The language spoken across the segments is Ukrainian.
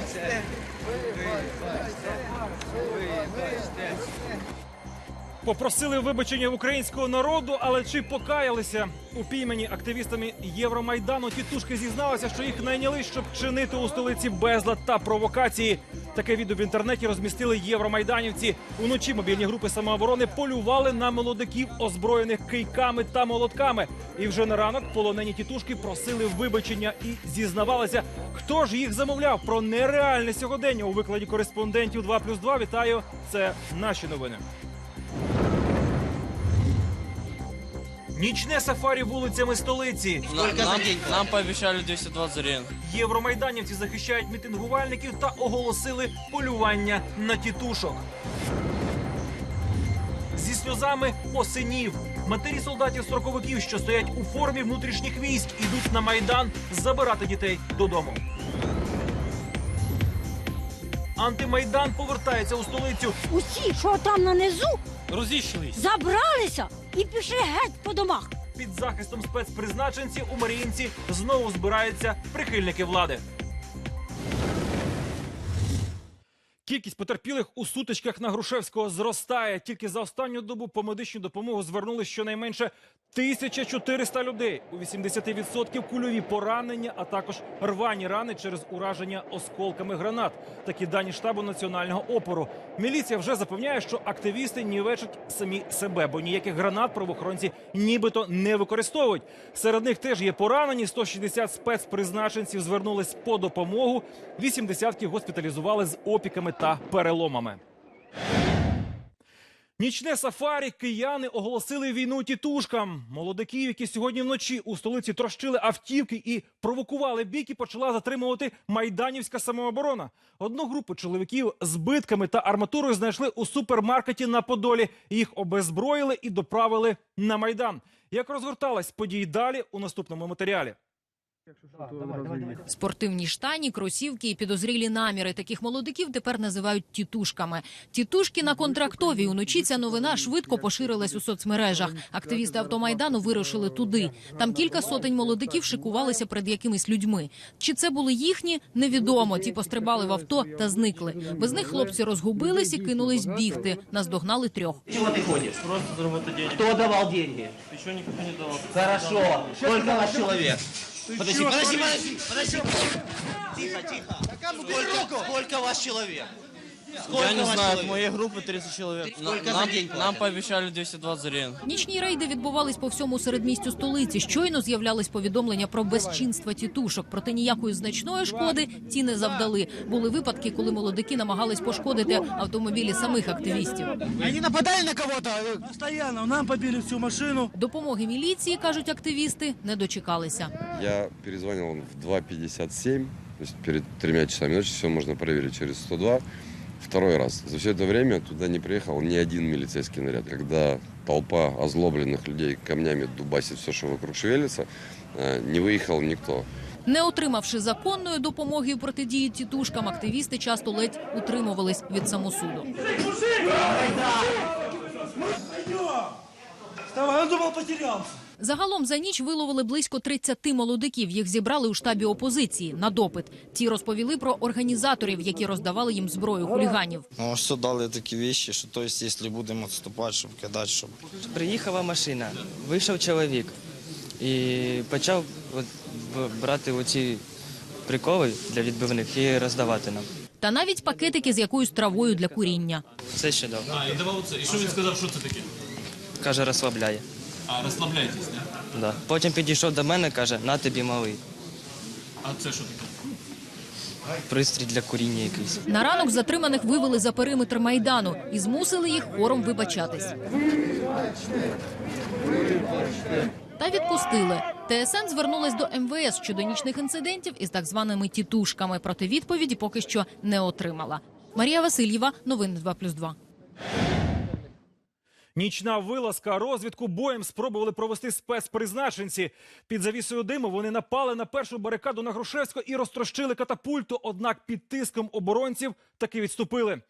Вибачте. Попросили вибачення українського народу, але чи покаялися упіймані активістами Євромайдану? Тітушки зізналися, що їх найняли, щоб чинити у столиці безлад та провокації. Таке відео в інтернеті розмістили євромайданівці. Уночі мобільні групи самооборони полювали на молодиків, озброєних кийками та молотками. І вже на ранок полонені тітушки просили вибачення і зізнавалися, хто ж їх замовляв про нереальне сьогодення у викладі кореспондентів 2+,2. Вітаю, це наші новини. Нічне сафарі вулицями столиці. На- нам, нам пообещали 220 гривен. Євромайданівці захищають мітингувальників та оголосили полювання на тітушок. Зі сльозами осинів. Матері солдатів-строковиків, що стоять у формі внутрішніх військ, ідуть на майдан забирати дітей додому. Антимайдан повертається у столицю. Усі, що там нанизу, Розійшлись. забралися і пішли геть по домах. Під захистом спецпризначенців у Маріїнці знову збираються прихильники влади. Кількість потерпілих у сутичках на Грушевського зростає. Тільки за останню добу по медичну допомогу звернули щонайменше 1400 людей. У 80% кульові поранення, а також рвані рани через ураження осколками гранат. Такі дані штабу національного опору. Міліція вже запевняє, що активісти нівечать самі себе, бо ніяких гранат правоохоронці нібито не використовують. Серед них теж є поранені. 160 спецпризначенців звернулись по допомогу. 80 госпіталізували з опіками та переломами. Нічне сафарі кияни оголосили війну тітушкам. Молодиків, які сьогодні вночі у столиці трощили автівки і провокували бійки, почала затримувати майданівська самооборона. Одну групу чоловіків з битками та арматурою знайшли у супермаркеті на Подолі. Їх обезброїли і доправили на майдан. Як розгортались події далі у наступному матеріалі? Спортивні штані, кросівки і підозрілі наміри таких молодиків тепер називають тітушками. Тітушки на контрактовій. Уночі ця новина швидко поширилась у соцмережах. Активісти автомайдану вирушили туди. Там кілька сотень молодиків шикувалися перед якимись людьми. Чи це були їхні? Невідомо. Ті пострибали в авто та зникли. Без них хлопці розгубились і кинулись бігти. Наздогнали трьох. Чего ты ходишь? Просто заработать денег. Кто давал деньги? Еще никто не давал. Хорошо. Сколько вас человек? Подожди, подожди, подожди, подожди. Тихо, тихо. Сколько, сколько вас человек? Сколько Я не знаю, от моей группы 30 человек. На- Сколько за нам, день нам платят? пообещали 220 гривен. Нічні рейди відбувались по всьому середмістю столиці. Щойно з'являлись повідомлення про безчинства тітушок. Проте ніякої значної шкоди ті не завдали. Були випадки, коли молодики намагались пошкодити автомобілі самих активістів. Они нападали на кого-то? Постоянно. Нам побили всю машину. Допомоги міліції кажуть активісти, не дочекалися. Я перезвонил в 2.57, то есть перед тремя часами ночи, все можно проверить через 102. Второй раз. За все это время туда не приехал ни один милицейский наряд. Когда толпа озлобленных людей камнями дубасит все, что вокруг шевелится, э, не выехал никто. Не отримавши законної допомоги у протидії тітушкам, активісти часто ледь утримувались від самосуду. Вставай, он думал, потерялся. Загалом за ніч виловили близько 30 молодиків. Їх зібрали у штабі опозиції на допит. Ті розповіли про організаторів, які роздавали їм зброю хуліганів. Ну, що дали такі вещи, що то якщо будемо відступати, щоб кидати, щоб Приїхала машина, вийшов чоловік і почав брати оці приколи для відбивних і роздавати нам. Та навіть пакетики з якоюсь травою для куріння. Це ще дав. А, і давав це. І що він сказав, що це таке? Каже, розслабляє. А, розслабляйтесь, не? Да. Потім підійшов до мене, каже, на тобі малий. А це що таке? Пристрій для куріння якийсь. На ранок затриманих вивели за периметр майдану і змусили їх хором вибачатись. Та відпустили. ТСН звернулась до МВС щодо нічних інцидентів із так званими тітушками. Проте відповіді поки що не отримала. Марія Васильєва, новини 2+,2. Нічна вилазка, розвідку боєм спробували провести спецпризначенці. Під завісою диму вони напали на першу барикаду на Грушевську і розтрощили катапульту. Однак під тиском оборонців таки відступили.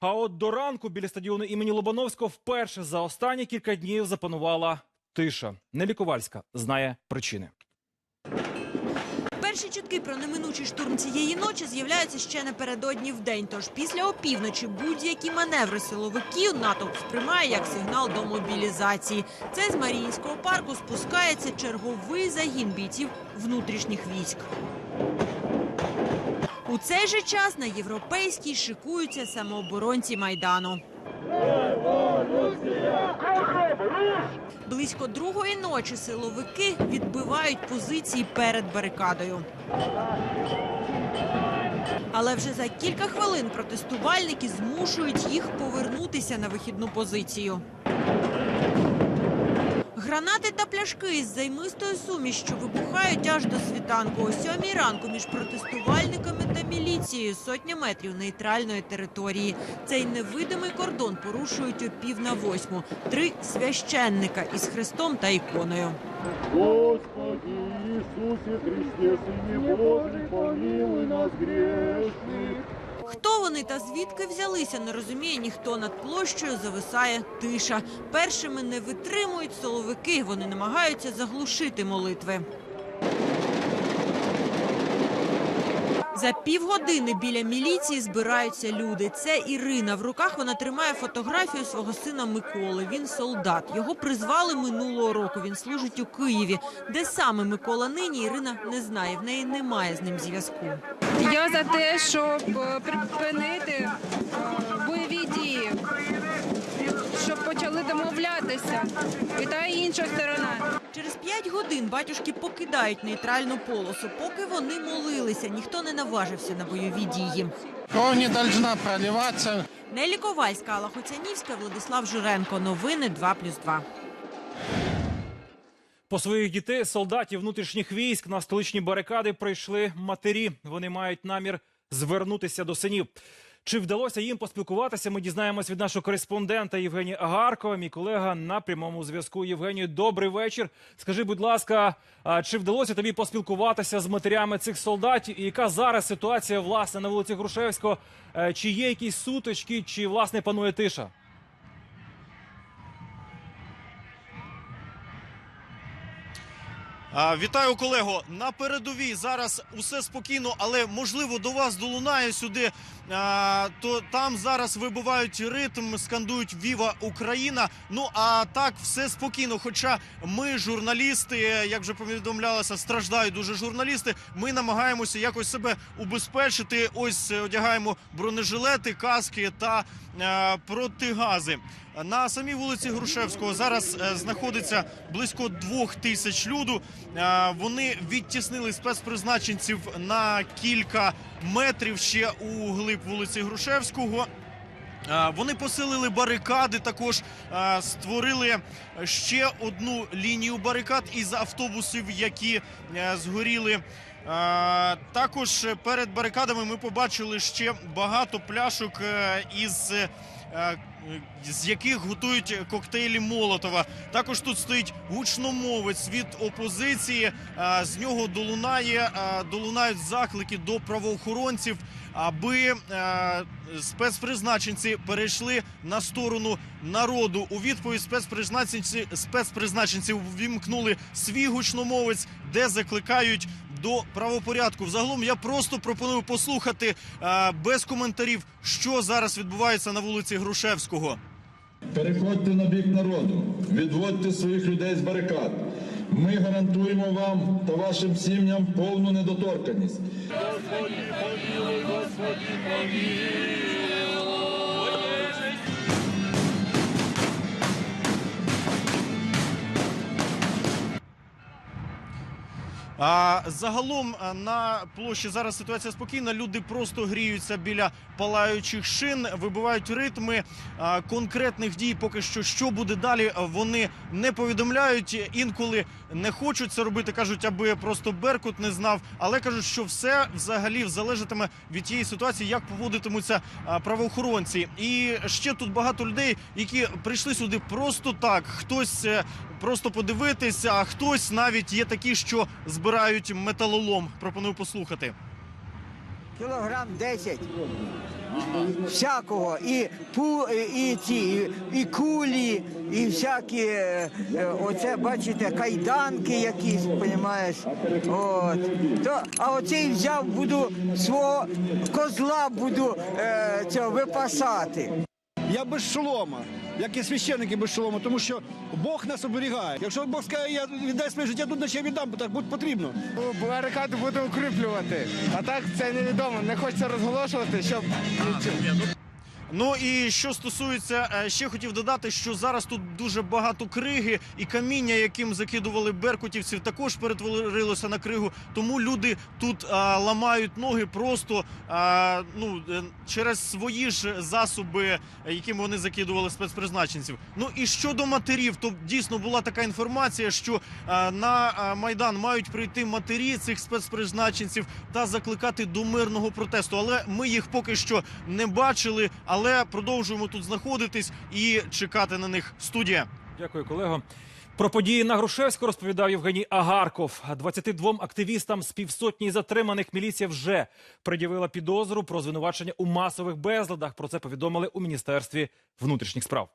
А от до ранку біля стадіону імені Лобановського вперше за останні кілька днів запанувала тиша. Нелі Ковальська знає причини. Перші чутки про неминучий штурм цієї ночі з'являються ще напередодні в день. Тож після опівночі будь-які маневри силовиків натовп сприймає як сигнал до мобілізації. Це з Маріїнського парку спускається черговий загін бійців внутрішніх військ. У цей же час на європейській шикуються самооборонці майдану. Близько другої ночі силовики відбивають позиції перед барикадою. Але вже за кілька хвилин протестувальники змушують їх повернутися на вихідну позицію. Гранати та пляшки із займистої сумішчю вибухають аж до світанку. О сьомій ранку між протестувальниками та міліцією сотня метрів нейтральної території. Цей невидимий кордон порушують о пів на восьму. Три священника із хрестом та іконою. Господи Иисусе Христе, Сыне Божий, помилуй нас грешных. Хто вони та звідки взялися, не розуміє ніхто. Над площею зависає тиша. Першими не витримують соловики. Вони намагаються заглушити молитви. За півгодини біля міліції збираються люди. Це Ірина. В руках вона тримає фотографію свого сина Миколи. Він солдат. Його призвали минулого року. Він служить у Києві. Де саме Микола нині Ірина не знає. В неї немає з ним зв'язку. Я за те, щоб е, припинити е, бойові дії, щоб почали домовлятися. І та інша сторона. Через п'ять годин батюшки покидають нейтральну полосу. Поки вони молилися, ніхто не наважився на бойові дії. Кровь не должна проливаться. Нелі Ковальська, Алла Хоцянівська, Владислав Журенко. Новини 2+,2. По своїх дітей, солдатів внутрішніх військ на столичні барикади прийшли матері. Вони мають намір звернутися до синів. Чи вдалося їм поспілкуватися? Ми дізнаємось від нашого кореспондента Євгенія Агаркова. Мій колега на прямому зв'язку. Євгенію, добрий вечір. Скажи, будь ласка, чи вдалося тобі поспілкуватися з матерями цих солдатів? І яка зараз ситуація власне на вулиці Грушевського? Е, Чи є якісь сутички, чи власне панує тиша? Вітаю, колего. На передовій зараз усе спокійно, але можливо до вас долунає сюди. То там зараз вибивають ритм, скандують Віва Україна. Ну а так все спокійно. Хоча ми, журналісти, як вже повідомлялося, страждають дуже журналісти. Ми намагаємося якось себе убезпечити. Ось одягаємо бронежилети, каски та протигази. На самій вулиці Грушевського зараз е, знаходиться близько двох тисяч люду. Е, Вони відтіснили спецпризначенців на кілька метрів ще у глиб вулиці Грушевського. Е, Вони посилили барикади, також створили ще одну лінію барикад із автобусів, які згоріли. Також перед барикадами ми побачили ще багато пляшок із. Е, З яких готують коктейлі Молотова. Також тут стоїть гучномовець від опозиції. Е, З нього долунає е, долунають заклики до правоохоронців, аби спецпризначенці перейшли на сторону народу. У відповідь спецпризначенці спецпризначенці ввімкнули свій гучномовець, де закликають до правопорядку. Взагалом я просто пропоную послухати е, без коментарів, що зараз відбувається на вулиці Грушевського. Переходьте на бік народу, відводьте своїх людей з барикад. Ми гарантуємо вам та вашим сім'ям повну недоторканність. А загалом на площі зараз ситуація спокійна. Люди просто гріються біля палаючих шин, вибивають ритми а, конкретних дій. Поки що що буде далі, вони не повідомляють. Інколи не хочуть це робити. кажуть, аби просто Беркут не знав. Але кажуть, що все взагалі залежатиме від тієї ситуації, як поводитимуться а, правоохоронці. І ще тут багато людей, які прийшли сюди просто так. Хтось е, просто подивитися, а хтось навіть є такі, що збирають металолом. Пропоную послухати. кілограм 10 всякого. І, пу, і, ці, і, кулі, і всякі, е, е, оце, бачите, кайданки якісь, розумієш. От. То, а оцей взяв, буду свого козла буду е, цього випасати. Я без шолома, як і священники без шолома, тому що Бог нас оберігає. Якщо Бог скаже, я віддай своє життя, тут наче я віддам, бо так буде потрібно. Барикаду буде укріплювати. А так це невідомо. Не хочеться розголошувати, щоб Ну і що стосується, е, ще хотів додати, що зараз тут дуже багато криги і каміння, яким закидували беркутівців, також перетворилося на кригу. Тому люди тут а, ламають ноги просто а, ну, е, через свої ж засоби, е, якими вони закидували спецпризначенців. Ну і щодо матерів, то дійсно була така інформація, що а, на майдан мають прийти матері цих спецпризначенців та закликати до мирного протесту. Але ми їх поки що не бачили. Але продовжуємо тут знаходитись і чекати на них. Студія. Дякую, колего. Про події на Грушевську розповідав Євгеній Агарков. 22 активістам з півсотні затриманих міліція вже пред'явила підозру про звинувачення у масових безладах. Про це повідомили у міністерстві внутрішніх справ.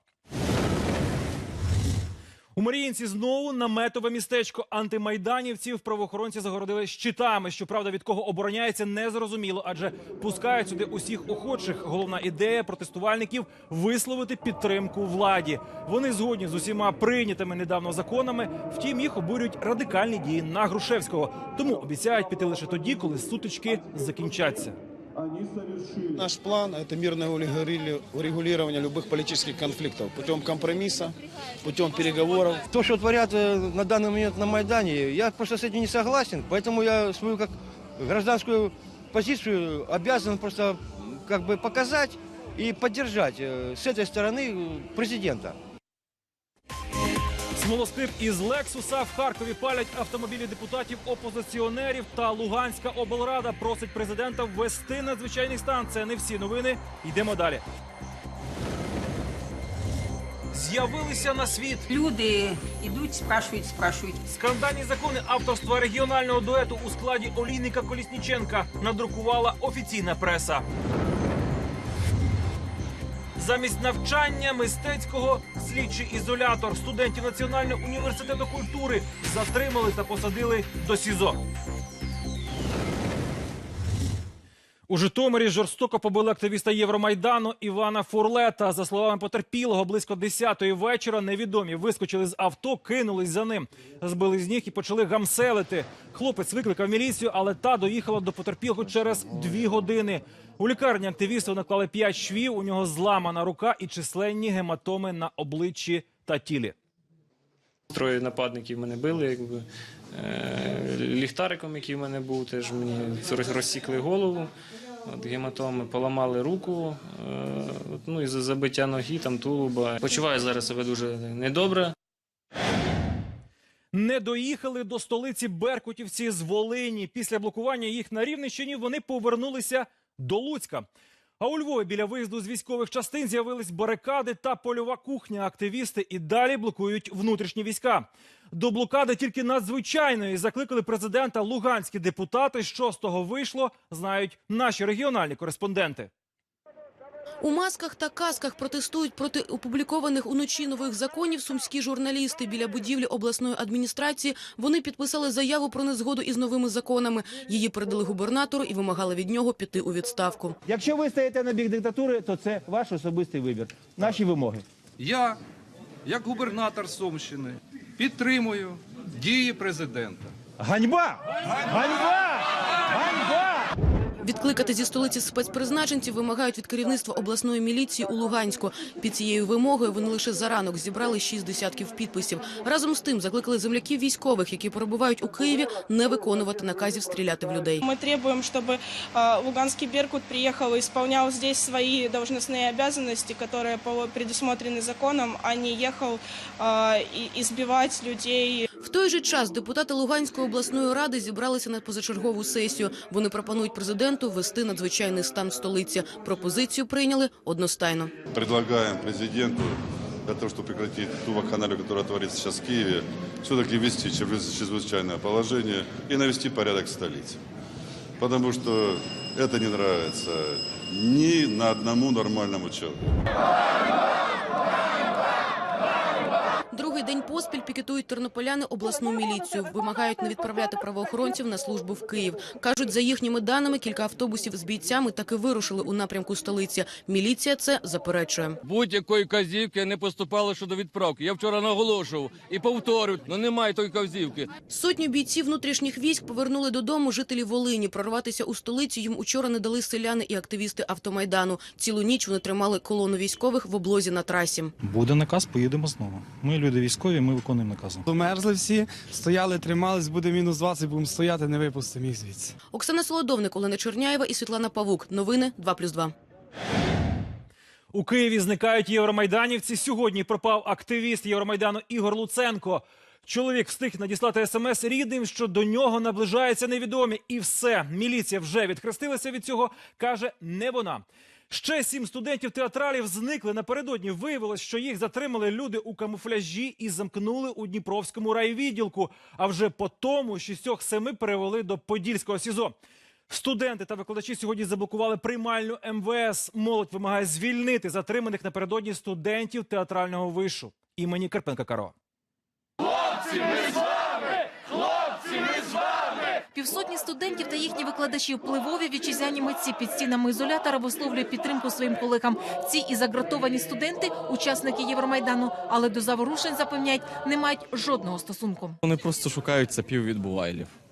У Маріїнці знову наметове містечко антимайданівців. Правоохоронці загородили щитами. Щоправда, від кого обороняється, незрозуміло, адже пускають сюди усіх охочих. Головна ідея протестувальників висловити підтримку владі. Вони згодні з усіма прийнятими недавно законами. Втім, їх обурюють радикальні дії на Грушевського. Тому обіцяють піти лише тоді, коли сутички закінчаться. Наш план – это мирное урегули- урегулирование любых политических конфликтов путем компромисса, путем переговоров. То, что творят э, на данный момент на Майдане, я просто с этим не согласен. Поэтому я свою как гражданскую позицию обязан просто как бы показать и поддержать э, с этой стороны э, президента. Смолоскип із Лексуса в Харкові палять автомобілі депутатів опозиціонерів. Та Луганська облрада просить президента ввести надзвичайний стан. Це не всі новини. Йдемо далі. З'явилися на світ Люди йдуть, спрашують, спрашують. скандальні закони авторства регіонального дуету у складі Олійника Колісніченка надрукувала офіційна преса. Замість навчання мистецького слідчий ізолятор студентів Національного університету культури затримали та посадили до СІЗО. У Житомирі жорстоко побили активіста Євромайдану Івана Фурлета. За словами потерпілого, близько 10-ї вечора невідомі вискочили з авто, кинулись за ним, збили з ніг і почали гамселити. Хлопець викликав міліцію, але та доїхала до потерпілого через дві години. У лікарні активісту наклали 5 швів. У нього зламана рука і численні гематоми на обличчі та тілі. Троє нападників мене били, якби е, ліхтариком, який в мене був, теж мені розсікли голову, от, гематоми, поламали руку, е, ну і за забиття ноги, там тулуба. Почуваю зараз себе дуже недобре. Не доїхали до столиці Беркутівці з Волині. Після блокування їх на Рівненщині вони повернулися до Луцька. А у Львові біля виїзду з військових частин з'явились барикади та польова кухня. Активісти і далі блокують внутрішні війська. До блокади тільки надзвичайної закликали президента луганські депутати. Що з того вийшло, знають наші регіональні кореспонденти. У масках та касках протестують проти опублікованих уночі нових законів сумські журналісти. Біля будівлі обласної адміністрації вони підписали заяву про незгоду із новими законами. Її передали губернатору і вимагали від нього піти у відставку. Якщо ви стаєте на бік диктатури, то це ваш особистий вибір. Наші вимоги. Я, як губернатор Сумщини, підтримую дії президента. Ганьба! Ганьба! Ганьба! Відкликати зі столиці спецпризначенців вимагають від керівництва обласної міліції у Луганську. Під цією вимогою вони лише за ранок зібрали шість десятків підписів. Разом з тим закликали земляків військових, які перебувають у Києві, не виконувати наказів стріляти в людей. Мы требуем, чтобы э, Луганский Беркут приехал и исполнял здесь свои должностные обязанности, которые по- предусмотрены законом, а не ехал э, и избивать людей. В той же час депутати Луганської обласної ради зібралися на позачергову сесію. Вони пропонують президенту ввести надзвичайний стан в столиці. Пропозицію прийняли одностайно. Предлагаем президенту для того, чтобы прекратить ту вакханалию, которая творится сейчас в Киеве, все-таки ввести чрезвычайное положение и навести порядок в столице. Потому что это не нравится ни на одному нормальному человеку. Другий день поспіль пікетують тернополяни обласну міліцію. Вимагають не відправляти правоохоронців на службу в Київ. Кажуть, за їхніми даними, кілька автобусів з бійцями таки вирушили у напрямку столиці. Міліція це заперечує. Будь-якої казівки не поступало щодо відправки. Я вчора наголошував і повторюю, ну немає тої казівки. Сотню бійців внутрішніх військ повернули додому жителі Волині. Прорватися у столицю їм учора не дали селяни і активісти автомайдану. Цілу ніч вони тримали колону військових в облозі на трасі. Буде наказ, поїдемо знову. Ми люди військові, ми виконуємо накази. Домерзли всі, стояли, тримались, буде мінус 20, будемо стояти, не випустимо їх звідси. Оксана Солодовник, Олена Черняєва і Світлана Павук. Новини 2+,2. У Києві зникають євромайданівці. Сьогодні пропав активіст Євромайдану Ігор Луценко. Чоловік встиг надіслати смс рідним, що до нього наближаються невідомі. І все. Міліція вже відхрестилася від цього. Каже, не вона. Ще сім студентів театралів зникли напередодні. Виявилось, що їх затримали люди у камуфляжі і замкнули у Дніпровському райвідділку. А вже по тому шістьох семи перевели до Подільського СІЗО. Студенти та викладачі сьогодні заблокували приймальну МВС. Молодь вимагає звільнити затриманих напередодні студентів театрального вишу імені Карпенка Каро. Хлопці, ми з вами! Хлопці, ми з вами! Півсотні студентів та їхні викладачі впливові вітчизняні митці під стінами ізолятора висловлюють підтримку своїм колегам. Ці і загратовані студенти, учасники Євромайдану, але до заворушень запевняють, не мають жодного стосунку. Вони просто шукають сапів від бувайлів. От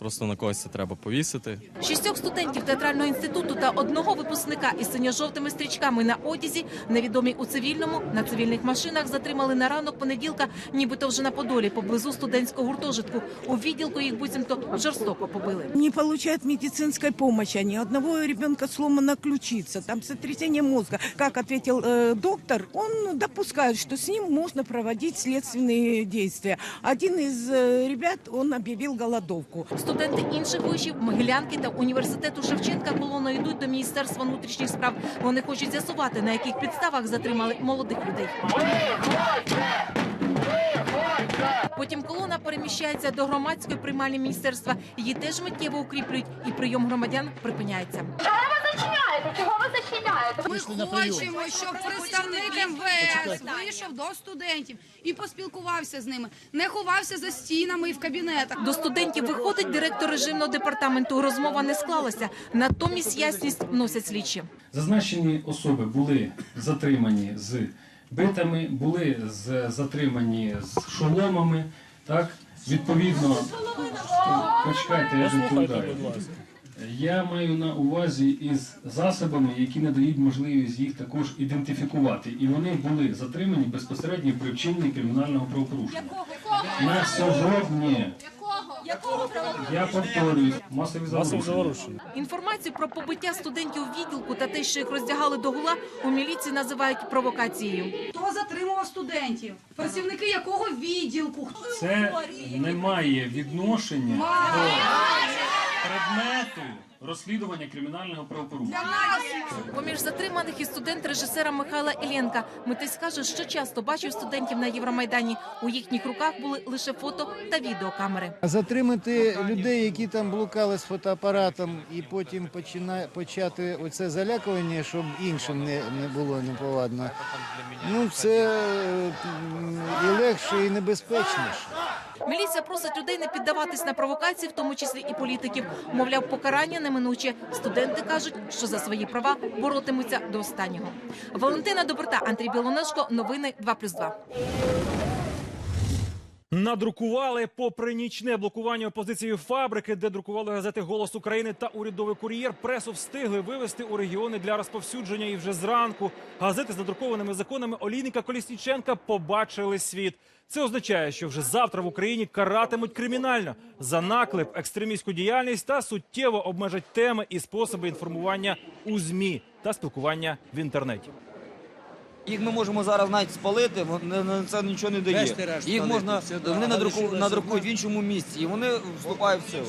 просто на когось це треба повісити. Шістьох студентів театрального інституту та одного випускника із синьо-жовтими стрічками на одязі, невідомі у цивільному, на цивільних машинах затримали на ранок понеділка, нібито вже на Подолі, поблизу студентського гуртожитку. У відділку їх буцімто жорстоко побили. Не получают медицинской помощи. Они одного ребенка сломана ключица, там сотрясение мозга. Как ответил э, доктор, он допускает, что с ним можно проводить следственные действия. Один из э, ребят, он объявил голодовку. Студенти інших вишів, Могилянки та університету Шевченка колоною йдуть до міністерства внутрішніх справ. Вони хочуть з'ясувати, на яких підставах затримали молодих людей. Потім колона переміщається до громадської приймальні міністерства. Її теж миттєво укріплюють, і прийом громадян припиняється. Чого ви зачиняєте? Чого ви Ми хочемо, щоб представник МВС вийшов до студентів і поспілкувався з ними, не ховався за стінами і в кабінетах. До студентів виходить директор режимного департаменту. Розмова не склалася. Натомість ясність вносять слідчі. Зазначені особи були затримані з битами, були з- затримані з шоломами. Так, відповідно, почекайте, я доповідаю. Я маю на увазі із засобами, які надають можливість їх також ідентифікувати. І вони були затримані безпосередньо при вчиненні кримінального правопорушення. На сьогодні я повторюю масові заворушення. Інформацію про побиття студентів у відділку та те, що їх роздягали до гула, у міліції називають провокацією. Хто затримував студентів? Працівники якого відділку? Це не має відношення до предмету розслідування кримінального правопорушення. Поміж затриманих і студент режисера Михайла Ілєнка. Митець каже, що часто бачив студентів на Євромайдані. У їхніх руках були лише фото та відеокамери. Затримати людей, які там блукали з фотоапаратом, і потім почина... почати оце залякування, щоб іншим не, не було неповадно. Ну це і легше, і небезпечніше. Міліція просить людей не піддаватись на провокації, в тому числі і політиків. Мовляв, покарання неминуче. Студенти кажуть, що за свої права боротимуться до останнього. Валентина Доброта, Андрій Білонешко. Новини 2+,2. Надрукували попри нічне блокування опозицією фабрики, де друкували газети Голос України та урядовий кур'єр. Пресу встигли вивезти у регіони для розповсюдження. І вже зранку газети з надрукованими законами Олійника Колісніченка побачили світ. Це означає, що вже завтра в Україні каратимуть кримінально за наклеп, екстремістську діяльність та суттєво обмежать теми і способи інформування у змі та спілкування в інтернеті. Їх ми можемо зараз навіть спалити, вони на це нічого не дає. Їх можна вони надрукують в іншому місці, і вони вступають в силу.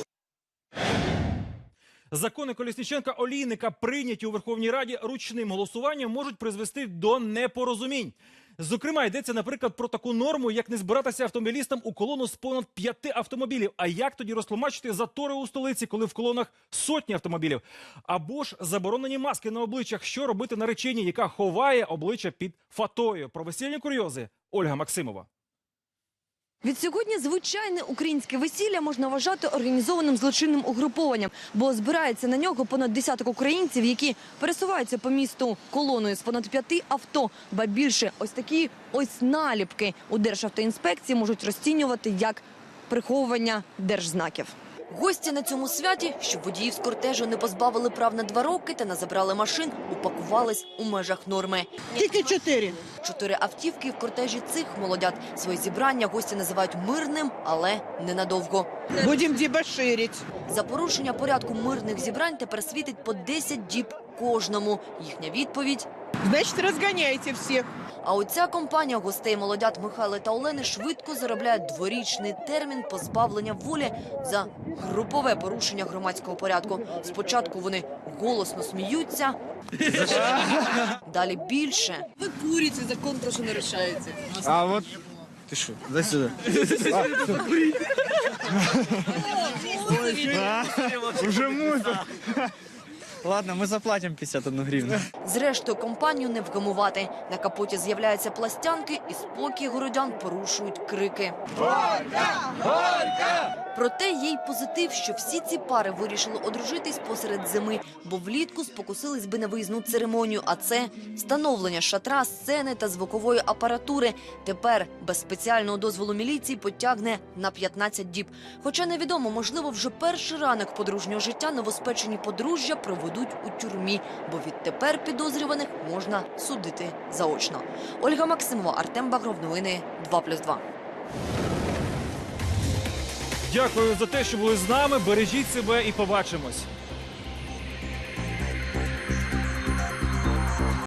Закони Колісніченка Олійника, прийняті у Верховній Раді ручним голосуванням, можуть призвести до непорозумінь. Зокрема, йдеться, наприклад, про таку норму, як не збиратися автомобілістам у колону з понад п'яти автомобілів. А як тоді розтлумачити затори у столиці, коли в колонах сотні автомобілів? Або ж заборонені маски на обличчях, що робити нареченій, яка ховає обличчя під фатою. Про весільні курйози Ольга Максимова. Відсьогодні звичайне українське весілля можна вважати організованим злочинним угрупованням, бо збирається на нього понад десяток українців, які пересуваються по місту колоною з понад п'яти авто. Ба більше ось такі ось наліпки у Державтоінспекції можуть розцінювати як приховування держзнаків. Гості на цьому святі, щоб водіїв з кортежу не позбавили прав на два роки та не забрали машин, упакувались у межах норми. Тільки чотири. Чотири автівки в кортежі цих молодят. Своє зібрання гості називають мирним, але ненадовго. Будемо дебоширити. За порушення порядку мирних зібрань тепер світить по 10 діб кожному. Їхня відповідь. Значить, розганяйте всіх. А оця компанія гостей молодят Михайла та Олени швидко заробляє дворічний термін позбавлення волі за групове порушення громадського порядку. Спочатку вони голосно сміються, далі більше. Ви курите, закон прошу не рішається. А вот ты что? Дай сюда. Уже можно. Ладно, мы заплатим 51 гривну. Зрештою, компанію не вгамувати. На капоті з'являються пластянки, і спокій городян порушують крики. Проте є й позитив, що всі ці пари вирішили одружитись посеред зими, бо влітку спокусились би на виїзну церемонію. А це встановлення шатра, сцени та звукової апаратури. Тепер без спеціального дозволу міліції потягне на 15 діб. Хоча невідомо, можливо, вже перший ранок подружнього життя новоспечені подружжя проведуть у тюрмі, бо відтепер підозрюваних можна судити заочно. Ольга Максимова, Артем Багров. Новини 2+,2. Дякую за те, що були з нами. Бережіть себе і побачимось.